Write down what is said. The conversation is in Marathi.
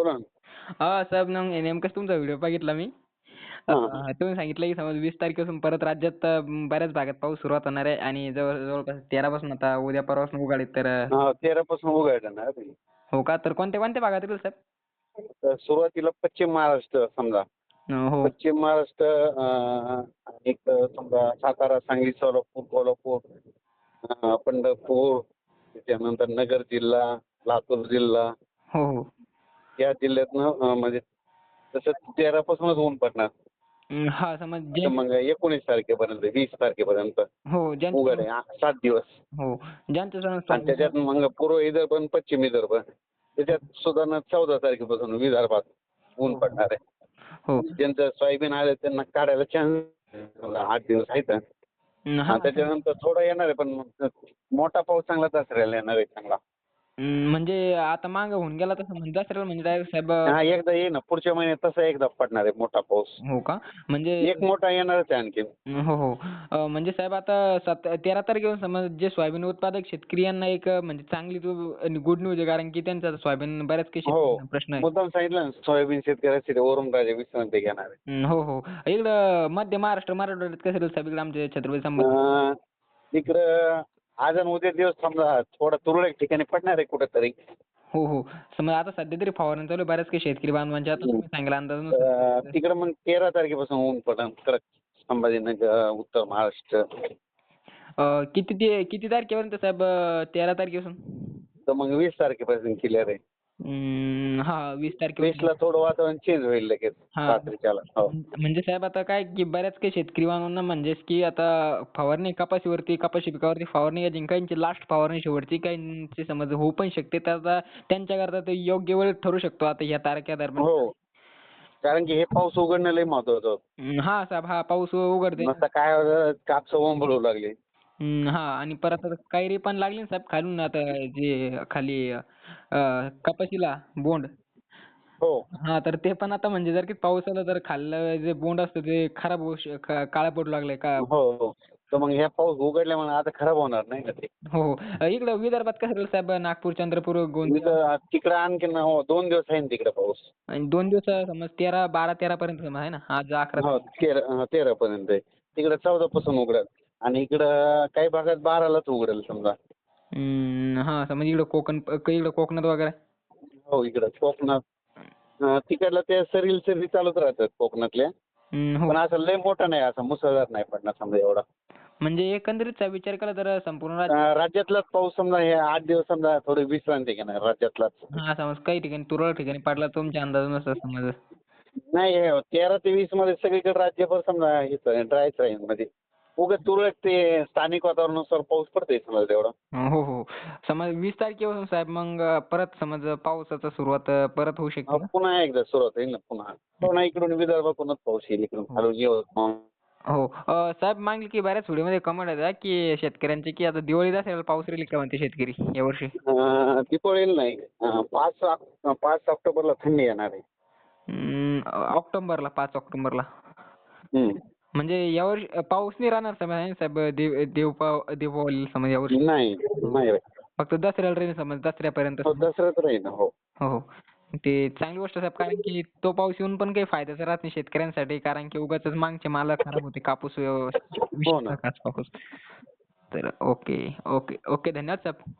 बोला ना. हा साहेब मग नेमकंच तुमचा व्हिडिओ बघितला मी. तुम्ही सांगितलं की समज वीस तारखेपासून परत राज्यात बऱ्याच भागात पाऊस सुरुवात होणार आहे आणि जवळ जवळपास तेरापासून आता उद्या परवापासून उघाडीत तर अं, हा तेरापासून उघडलं ना ते. हो का? तर कोणत्या कोणत्या भागात येतील साहेब? तर सुरुवातीला पश्चिम महाराष्ट्र समजा. हो. पश्चिम महाराष्ट्र एक समजा सातारा सांगली सोलापूर कोल्हापूर पंढरपूर त्याच्यानंतर नगर जिल्हा लातूर जिल्हा. हो हो. या जिल्ह्यातनं म्हणजे तसं तेरापासूनच ऊन पडणार. हा समज तर जे मग एकोणीस तारखेपर्यंत वीस तारखेपर्यंत हो उघड आहे आ- सात दिवस. हो ज्यांचं आणि त्याच्यात मग पूर्व विदर्भ आणि पश्चिम विदर्भ त्याच्यात सुद्धा चौदा तारखेपासून विदर्भात ऊन पडणार आहे. हो. ज्यांचं सोयाबीन आलं त्यांना काढायला चान्स आठ दिवस आहेत. हा आणि त्याच्यानंतर थोडा येणार आहे पण मोठा पाऊस चांगला दसऱ्याला येणार आहे चांगला. म्हणजे आता मागं होऊन गेला तसं म्हणजे दसऱ्याला म्हणजे डायरेक्ट साहेब हा एकदा ये ना पुढच्या महिन्यात तसा एकदा पडणार आहे मोठा पाऊस. हो का? म्हणजे एक मोठा येणारच आहे आणखी हो हो. अं, म्हणजे साहेब आता सात तेरा तारखेपासून समज जे सोयाबीन उत्पादक शेतकरी यांना एक म्हणजे चांगली गुड न्यूज आहे कारण की त्यांचा सोयाबीन बऱ्याच काही हो. शेतकऱ्यांना प्रश्न आहे. मुद्दाम सांगितलं ना सोयाबीन शेतकऱ्यासाठी वरून राजे विश्रांती घेणार आहे. हं, हो हो. इकडं मध्य महाराष्ट्र मराठवाड्यात कसं राहील साहेब? इकडं आमचे छत्रपती संभाजी. अं, इकडं आज आणि उद्या दिवस समजा थोडा तुरळक ठिकाणी पडणार आहे कुठेतरी. हो हो. समज आता सध्या तरी फवारणी चालू आहे. बऱ्याच काही शेतकरी बांधवांच्या आता तुम्ही सांगितलं अंदाज तिकडे मग तेरा तारखेपासून ऊन पडन. कडक संभाजीनगर उत्तर महाराष्ट्र. किती ते किती तारखेपर्यंत साहेब तेरा तारखेपासून? तर मग वीस तारखेपासून क्लिअर आहे. हं, वीस तारखेपासून. थोडं वातावरण चेंज होईल लगेच हा. हो. म्हणजे साहेब आता काय की बऱ्याच काही शेतकरी बांधवांना म्हणजेच की आता फवारणी कपाशीवरती कपाशी पिकावरती फवारणी घ्यायची काहींची लास्ट फवारणी शेवटची काहींची समज होऊ पण शकते तर आता त्यांच्याकरता ते योग्य वेळ ठरू शकतो आता ह्या तारख्या दरम्यान. हो. कारण की हे पाऊस उघडणं लय महत्वाचं होतं. हं, साहेब हा पाऊस उघडते काय कापसं ओंबळू लागले. हं, हा. आणि परत कैरी पण लागली ना साहेब खालून आता जे खाली अं, कपाशीला बोंड. हो. हा तर ते पण आता म्हणजे जर की पाऊस आला तर खाल्लं जे बोंड असतं ते खराब होऊ क- काळं पडू लागलंय का? हो हो. तर मग ह्या पाऊस उघडल्यामुळे आता खराब होणार नाही ना ते? हो. इकडं विदर्भात कसं राहील साहेब? नागपूर चंद्रपूर गोंदिया? तिथं तिकडं आणखीन हो दोन दिवस आहे ना तिकडे पाऊस. आणि दोन दिवस समज तेरा बारा तेरा पर्यंत समज आहे ना? आज अकरा हो तेरा तेरा पर्यंत आहे. तिकडे चौदा पासून उघडेल आणि इकडं काही भागात बारालाच उघडेल समजा. हम्म, हा समज इकडं कोकण इकडं कोकणात वगैरे? हो इकडं कोकणात. अं, तिकडलं ते सरील सरी चालूच राहतात कोकणातल्या हम्म, हो. पण असं लय मोठं नाही असं मुसळधार नाही पडणार समजा एवढा. म्हणजे एकंदरीतचा विचार केला तर संपूर्ण राज्य अं, राज्यातलाच पाऊस समजा हे आठ दिवस समजा थोडी विश्रांती घेणार राज्यातलाच. हा समज काही ठिकाणी तुरळक ठिकाणी पडला तुमच्या अंदाजानुसार समज. नाही हे तेरा ते वीसमध्ये सगळीकडे राज्यभर समजा हेच ड्रायच राहील म्हणजे उगाच तुरळक ते स्थानिक वातावरणानुसार पाऊस पडतोय समजा तेवढा. हो हो. समज वीस तारखेपासून साहेब मग परत समज पावसाचा सुरुवात परत होऊ शकते ना? पुन्हा एकदा सुरुवात होईल ना पुन्हा. पुन्हा इकडून विदर्भातूनच पाऊस येईल इकडून. खालून यवतमाळ हो. अं, साहेब मागली की बऱ्याच व्हिडिओमध्ये कमेंट येतात की शेतकऱ्यांचे की आता दिवाळी दसऱ्याला पाऊस राहील का म्हणते शेतकरी यावर्षी अं, दीपावळीला नाही. अं, पाच ऑक- पाच ऑक्टोबरला थंडी येणार आहे. हम्म, ऑक्टोबरला पाच ऑक्टोबरला. हम्म. म्हणजे यावर्षी पाऊस नाही राहणार समज साहेब? दीपावलीला समज यावर्षी नाही नाही. फक्त दसऱ्याला राहील समज दसऱ्यापर्यंत हो, दसऱ्यात राहील हो. हो हो. ते चांगली गोष्ट आहे साहेब कारण की तो पाऊस येऊन पण काही फायद्याचा राहत नाही शेतकऱ्यांसाठी कारण की उगाच मागचे माल खराब होते कापूस हो ना. विशेषतः कापूस तर ओके ओके ओके धन्यवाद साहेब.